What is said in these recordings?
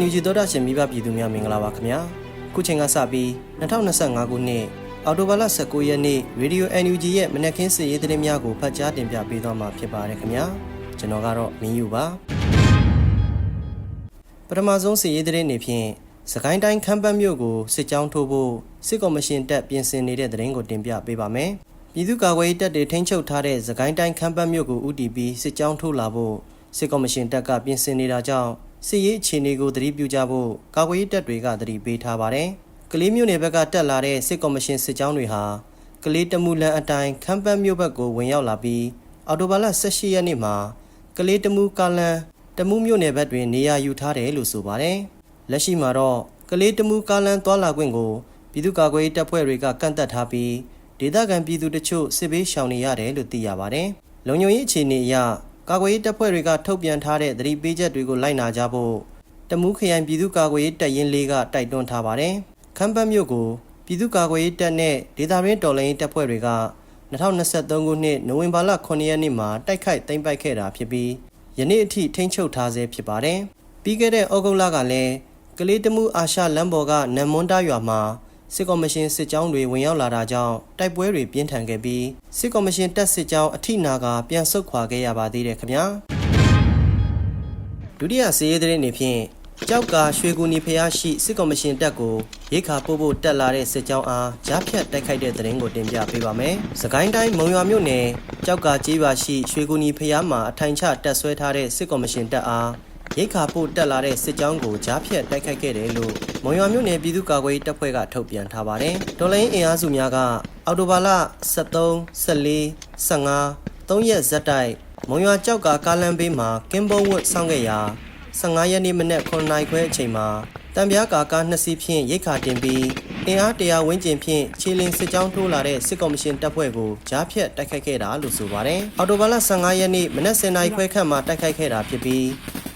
NUG သောတာရှင်မိဘပြည်သူများမင်္ဂလာပါခင်ဗျာခုချိန်ကစပြီး2025ခုနှစ်အောက်တိုဘာလ19ရက်နေ့ Radio NUG ရဲ့မနက်ခင်းစီရေးသတင်းများကိုဖတ်ကြားတင်ပြပေးသွားမှာဖြစ်ပါတယ်ခင်ဗျာကျွန်တော်ကတော့မင်းယူပါပထမဆုံးစီရေးသတင်းနေဖြင့်စကိုင်းတိုင်းခမ်းပတ်မြို့ကိုစစ်ကြောင်းထိုးဖို့စစ်ကော်မရှင်တပ်ပြင်ဆင်နေတဲ့သတင်းကိုတင်ပြပေးပါမယ်ပြည်သူ့ကာကွယ်ရေးတပ်တွေထိန်းချုပ်ထားတဲ့စကိုင်းတိုင်းခမ်းပတ်မြို့ကိုဦးတည်ပြီးစစ်ကြောင်းထိုးလာဖို့စစ်ကော်မရှင်တပ်ကပြင်ဆင်နေတာကြောင့် စစ်ရေးအခြေအနေကိုသတိပြုကြဖို့ကာကွယ်ရေးတပ်တွေကသတိပေးထားပါတယ်။ကလေးမျိုးနယ်ဘက်ကတက်လာတဲ့စစ်ကော်မရှင်စစ်ကြောင်းတွေဟာကလေးတမူလန်အတိုင်းခမ်းပတ်မြို့ဘက်ကိုဝင်ရောက်လာပြီးအော်တိုဘာလ18ရက်နေ့မှာကလေးတမူကာလန်တမူမြို့နယ်ဘက်တွင်နေရာယူထားတယ်လို့ဆိုပါတယ်။လက်ရှိမှာတော့ကလေးတမူကာလန်သွာလာခွင့်ကိုပြည်သူ့ကာကွယ်ရေးတပ်ဖွဲ့တွေကကန့်သက်ထားပြီးဒေသခံပြည်သူတချို့စစ်ဘေးရှောင်နေရတယ်လို့သိရပါတယ်။လုံခြုံရေးအခြေအနေအရ ကာကွယ်ရေးတပ်ဖွဲ့တွေကထုတ်ပြန်ထားတဲ့သတိပေးချက်တွေကိုလိုက်နာကြဖို့တမူးခရိုင်ပြည်သူ့ကာကွယ်ရေးတပ်ရင်းလေးကတိုက်တွန်းထားပါတယ်။ခမ်းပတ်မြို့ကိုပြည်သူ့ကာကွယ်ရေးတပ်နဲ့ဒေသရင်းတော်လှန်ရေးတပ်ဖွဲ့တွေက2023ခုနှစ်နိုဝင်ဘာလ9ရက်နေ့မှာတိုက်ခိုက်သိမ်းပိုက်ခဲ့တာဖြစ်ပြီးယနေ့အထိထိန်းချုပ်ထားဆဲဖြစ်ပါတယ်။ပြီးခဲ့တဲ့ဩဂုတ်လကလည်းကလေးတမှုအာရှလမ်းပေါ်ကနမ်မွန်တာရွာမှာ စစ်ကော်မရှင်စစ်ကြောင်းတွေဝင်ရောက်လာတာကြောင့်တိုက်ပွဲတွေပြင်းထန်ခဲ့ပြီးစစ်ကော်မရှင်တပ်စစ်ကြောင်းအထိနာကပြန်ဆုတ်ခွာခဲ့ရပါသေးတယ်ခင်ဗျာဒုတိယစီးရဲတဲ့နေဖြင့်ကြောက်ကရွှေကူနီဖျားရှိစစ်ကော်မရှင်တပ်ကိုရိတ်ခါပို့ဖို့တက်လာတဲ့စစ်ကြောင်းအားကြားဖြတ်တိုက်ခိုက်တဲ့တဲ့ရင်ကိုတင်ပြပေးပါမယ်။စကိုင်းတိုင်းမုံရွာမြို့နယ်ကြောက်ကကြေးရွာရှိရွှေကူနီဖျားမှာအထိုင်ချတက်ဆွဲထားတဲ့စစ်ကော်မရှင်တပ်အား ရိတ်ခါပို့တက်လာတဲ့စစ်ကြောင်းကိုကြားဖြတ်တိုက်ခိုက်ခဲ့တယ်လို့မုံရွာမြို့နယ်ပြည်သူ့ကာကွယ်ရေးတပ်ဖွဲ့ကထုတ်ပြန်ထားပါတယ်။ဒေါ်လိုင်းအင်အားစုများကအော်တိုဘာလ23 14 15 3ရက်ဇက်တိုက်မုံရွာကြောက်ကကားလမ်းဘေးမှာကင်းဘုံဝတ်ဆောင်ခဲ့ရာ15ရက်နေ့မနက်9နာရီခွဲအချိန်မှာတံပြားကာကားနှစ်စီးဖြင့်ရိတ်ခါတင်ပြီးအင်အားတရာဝန်းကျင်ဖြင့်ခြေလင်းစစ်ကြောင်းထိုးလာတဲ့စစ်ကော်မရှင်တပ်ဖွဲ့ကိုကြားဖြတ်တိုက်ခိုက်ခဲ့တာလို့ဆိုပါတယ်။အော်တိုဘာလ15ရက်နေ့မနက်10နာရီခွဲခန့်မှာတိုက်ခိုက်ခဲ့တာဖြစ်ပြီး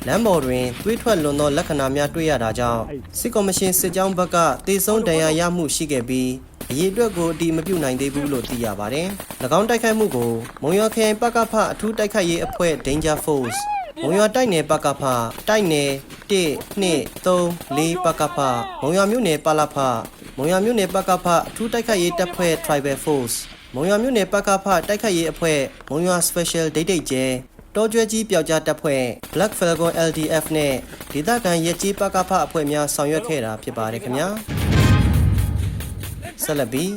လမ်းပေါ်တွင်သွေးထွက်လွန်သောလက္ခဏာများတွေ့ရတာကြောင့်စစ်ကော်မရှင်စစ်ကြောင်းဘက်ကတေဆုံးဒဏ်ရာရမှုရှိခဲ့ပြီးအရေးအတွက်ကိုအတိမပြုတ်နိုင်သေးဘူးလို့သိရပါတယ်။၎င်းတိုက်ခိုက်မှုကိုမုံရွာခရိုင်ပကဖအထူးတိုက်ခိုက်ရေးအဖွဲ့ Danger Force မုံရွာတိုက်နယ်ပကဖတိုက်နယ်1 2 3 4ပကဖမုံရွာမြို့နယ်ပလဖမုံရွာမြို့နယ်ပကဖအထူးတိုက်ခိုက်ရေးတပ်ဖွဲ့ Tribal Force မုံရွာမြို့နယ်ပကဖတိုက်ခိုက်ရေးအဖွဲ့မုံရွာ Special ဒိတ်ဒိတ်ကျဲ တောကျွဲကြီးပျောက်ကြားတပ်ဖွဲ့ Black Falcon LDF နဲ့ဒေသခံရဲကြီးပကဖအဖွဲ့များဆောင်ရွက်ခဲ့တာဖြစ်ပါတယ်ခင်ဗျာဆက်လက်ပြီး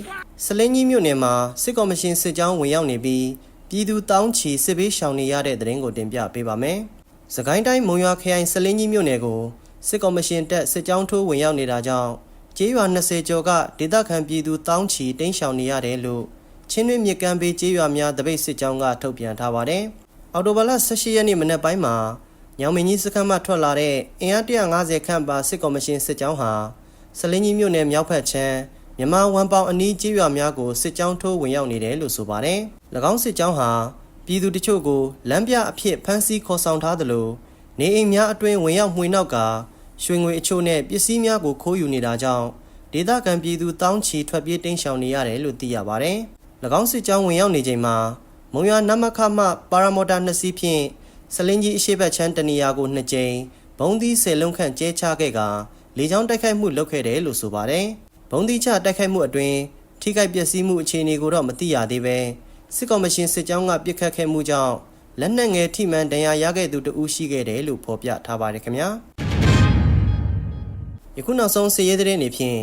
စလင်းကြီးမြို့နယ်မှာစစ်ကော်မရှင်စစ်ကြောင်းဝင်ရောက်နေပြီးပြည်သူတောင်းချီစစ်ဘေးရှောင်နေရတဲ့တဲ့ရင်ကိုတင်ပြပေးပါမယ်။စကိုင်းတိုင်းမုံရွာခရိုင်စလင်းကြီးမြို့နယ်ကိုစစ်ကော်မရှင်တပ်စစ်ကြောင်းထိုးဝင်ရောက်နေတာကြောင့်ကျေးရွာ20ကျော်ကဒေသခံပြည်သူတောင်းချီတိမ်းရှောင်နေရတယ်လို့ချင်းတွင်းမြကမ်းဘေးကျေးရွာများတပိတ်စစ်ကြောင်းကထုတ်ပြန်ထားပါတယ်။ အော်တိုဘလ18ရက်နေ့မနက်ပိုင်းမှာညောင်မင်းကြီးစခန်းမှထွက်လာတဲ့အင်အား150ခန့်ပါစစ်ကော်မရှင်စစ်ကြောင်းဟာစလင်းကြီးမြို့နယ်မြောက်ဖက်ချမ်းမြန်မာဝန်ပေါင်အနီးကျေးရွာများကိုစစ်ကြောင်းထိုးဝင်ရောက်နေတယ်လို့ဆိုပါတယ်။၎င်းစစ်ကြောင်းဟာပြည်သူတချို့ကိုလမ်းပြအဖြစ်ဖမ်းဆီးခေါ်ဆောင်ထားသလိုနေအိမ်များအတွင်းဝင်ရောက်မှွေနောက်ကရွှေငွေအချို့နဲ့ပစ္စည်းများကိုခိုးယူနေတာကြောင့်ဒေသခံပြည်သူတောင်းချီထွက်ပြေးတိမ်းရှောင်နေရတယ်လို့သိရပါတယ်။၎င်းစစ်ကြောင်းဝင်ရောက်နေချိန်မှာ မုံရွာနမခမှပါရာမော်တာနှစ်စီးဖြင့်စလင်းကြီးအရှိတ်ချမ်းတနေရာကိုနှစ်ကြိမ်ဘုံသီးဆယ်လုံးခန့်ကျဲချခဲ့ကလေကြောင်းတိုက်ခိုက်မှုလုပ်ခဲ့တယ်လို့ဆိုပါတယ်။ဘုံသီးချတိုက်ခိုက်မှုအတွင်းထိခိုက်ပျက်စီးမှုအခြေအနေကိုတော့မသိရသေးပဲစစ်ကော်မရှင်စစ်ကြောင်းကပြစ်ခတ်ခဲ့မှုကြောင့်လက်နက်ငယ်ထိမှန်ဒဏ်ရာရခဲ့သူတဦးရှိခဲ့တယ်လို့ဖော်ပြထားပါတယ်ခင်ဗျာယခုနောက်ဆုံးစစ်ရေးသတင်းတွေဖြင့်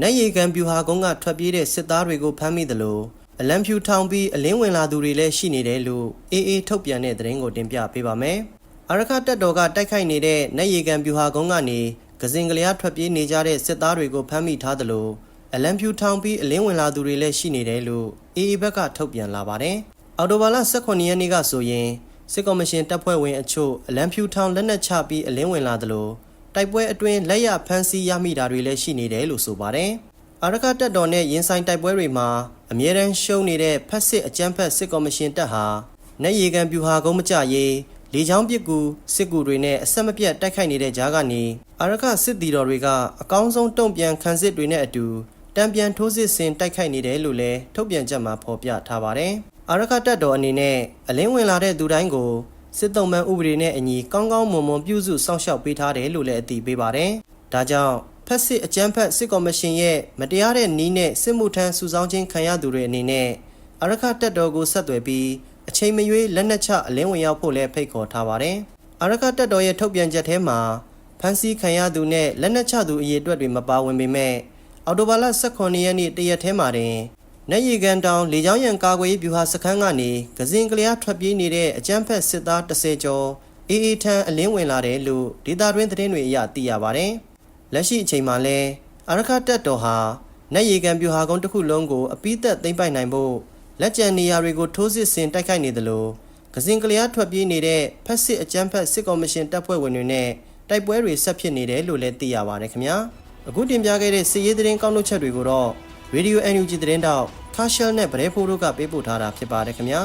နတ်ရီကန်ပြူဟာကုန်းကထွက်ပြေးတဲ့စစ်သားတွေကိုဖမ်းမိသလို အလံဖြူထောင်ပြီးအလင်းဝင်လာသူတွေလည်းရှိနေတယ်လို့အေးအေးထုတ်ပြန်တဲ့သတင်းကိုတင်ပြပေးပါမယ်အရခတက်တော်ကတိုက်ခိုက်နေတဲ့နတ်ရီကန်ပြူဟာကုန်းကနေကစင်ကလျားထွက်ပြေးနေကြတဲ့စစ်သားတွေကိုဖမ်းမိထားသလိုအလံဖြူထောင်ပြီးအလင်းဝင်လာသူတွေလည်းရှိနေတယ်လို့အေအေဘက်ကထုတ်ပြန်လာပါတယ်။အော်တိုဘာလ18ရက်နေ့ကဆိုရင်စစ်ကော်မရှင်တပ်ဖွဲ့ဝင်အချို့အလံဖြူထောင်လက်နက်ချပြီးအလင်းဝင်လာသလိုတိုက်ပွဲအတွင်းလက်ရဖမ်းဆီးရမိတာတွေလည်းရှိနေတယ်လို့ဆိုပါတယ်။ အာရကတပ်တော်နဲ့ရင်ဆိုင်တိုက်ပွဲတွေမှာအမြဲတမ်းရှုံးနေတဲ့ဖက်စစ်အကြမ်းဖက်စစ်ကော်မရှင်တပ်ဟာနေရီကန်ပြူဟာကုန်းမကြရေးလေချောင်းပစ်ကူစစ်ကူတွေနဲ့အဆက်မပြတ်တိုက်ခိုက်နေတဲ့ကြားကနေအာရခစစ်တီတော်တွေကအကောင်းဆုံးတုံ့ပြန်ခံစစ်တွေနဲ့အတူတံပြန်ထိုးစစ်ဆင်တိုက်ခိုက်နေတယ်လို့လည်းထုတ်ပြန်ချက်မှာဖော်ပြထားပါတယ်။အာရခတပ်တော်အနေနဲ့အလင်းဝင်လာတဲ့သူတိုင်းကိုစစ်တုံးမှန်ဥပဒေနဲ့အညီကောင်းကောင်းမွန်မွန်ပြုစုစောင့်ရှောက်ပေးထားတယ်လို့လည်းအသိပေးပါတယ်။ဒါကြောင့် ဖက်စစ်အကြမ်းဖက်စစ်ကော်မရှင်ရဲ့မတရားတဲ့နီးနဲ့စစ်မှုထမ်းစုဆောင်းခြင်းခံရသူတွေအနေနဲ့အရခတက်တော်ကိုဆက်သွယ်ပြီးအချိန်မရွေးလက်နက်ချအလင်းဝင်ရောက်ဖို့လည်းဖိတ်ခေါ်ထားပါတယ်။အရခတက်တော်ရဲ့ထုတ်ပြန်ချက်ထဲမှာဖမ်းဆီးခံရသူနဲ့လက်နက်ချသူအရေးအတွက်တွေမပါဝင်ပေမဲ့အော်တိုဘာလ18ရက်နေ့တရက်ထဲမှာတင်နေရီကန်တောင်လေကြောင်းရန်ကာကွယ်ရေးဗျူဟာစခန်းကနေကစင်ကလျားထွက်ပြေးနေတဲ့အကြမ်းဖက်စစ်သား30ကျော်အေးအေးထန်းအလင်းဝင်လာတယ်လို့ဒေတာတွင်းသတင်းတွေအရသိရပါတယ်။ လက်ရှိအချိန်မှာလဲအရခတက်တော်ဟာနေရီကန်ဗျူဟာကုန်းတစ်ခုလုံးကိုအပိသက်သိမ့်ပိုက်နိုင်ဖို့လက်ကျန်နေရာတွေကိုထိုးစစ်ဆင်တိုက်ခိုက်နေသလိုကစင်ကလျားထွက်ပြေးနေတဲ့ဖက်စစ်အကြမ်းဖက်စစ်ကော်မရှင်တပ်ဖွဲ့ဝင်တွေနဲ့တိုက်ပွဲတွေဆက်ဖြစ်နေတယ်လို့လည်းသိရပါတယ်ခင်ဗျာအခုတင်ပြခဲ့တဲ့စစ်ရေးသတင်းကောက်နှုတ်ချက်တွေကိုတော့ Radio NUG သတင်းတောက်ခါရှယ်နဲ့ဗရဲဖိုးတို့ကပေးပို့ထားတာဖြစ်ပါတယ်ခင်ဗျာ